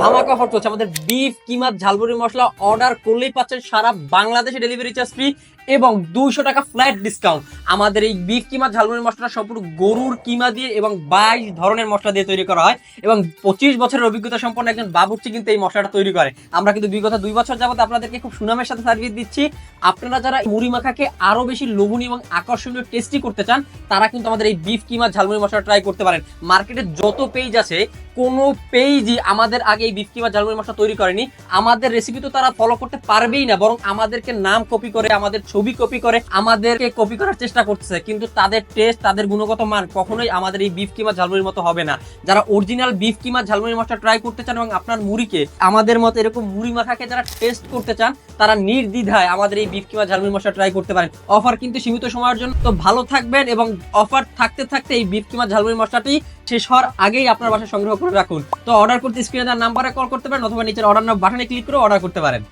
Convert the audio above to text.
ধামাকা অফার চলছে। আমাদের বিফ কিমা ঝালমুড়ি মশলা অর্ডার করলেই পাচ্ছেন সারা বাংলাদেশে ডেলিভারি চার্জ ফ্রি এবং দুইশো টাকা ফ্ল্যাট ডিসকাউন্ট আমাদের এই বিফ কিমা ঝালমুড়ি মশলা সম্পূর্ণ গরুর কিমা দিয়ে এবং বাইশ ধরনের মশলা দিয়ে তৈরি করা হয় এবং পঁচিশ বছরের অভিজ্ঞতা সম্পন্ন একজন বাবুর্চি কিন্তু এই মশলাটা তৈরি করে। আমরা কিন্তু বিগত দুই বছর যাবত আপনাদেরকে খুব সুনামের সাথে সার্ভিস দিচ্ছি। আপনারা যারা মুড়ি মাখাকে আরও বেশি লোভনীয় এবং আকর্ষণীয় টেস্টি করতে চান, তারা কিন্তু আমাদের এই বিফ কিমা ঝালমুড়ি মশলা ট্রাই করতে পারেন। মার্কেটে যত পেজ আছে, কোনো পেজই আমাদের আগে এই বিফ কিমা ঝালমুড়ি মশলা তৈরি করেনি। আমাদের রেসিপি তো তারা ফলো করতে পারবেই না, বরং আমাদেরকে নাম কপি করে, আমাদের ছবি কপি করে, আমাদেরকে কপি করার চেষ্টা করতেছে। কিন্তু তাদের টেস্ট তাদের গুণগত মান কখনোই আমাদের এই বিফ কিমা ঝালমুড়ির মতো হবে না। যারা original beef keema jhalmuri masala try করতে চান এবং আপনার মুড়িকে, আমাদের মতো এরকম মুড়ি মাখাকে যারা টেস্ট করতে চান, তারা নির্দ্বিধায় আমাদের এই বিফ কিমা ঝালমুড়ি মশলা ট্রাই করতে পারেন। অফার কিন্তু সীমিত সময়ের জন্য। তো ভালো থাকবেন এবং অফার থাকতে থাকতে এই বিফ কিমা ঝালমুড়ি মশলাটি শেষ হওয়ার আগেই আপনার বাসায় সংগ্রহ করে রাখুন। তো অর্ডার করতে স্ক্রিনে তার নাম্বারে কল করতে পারেন অথবা নিচের অর্ডার নাম বাটনে ক্লিক করে অর্ডার করতে পারেন।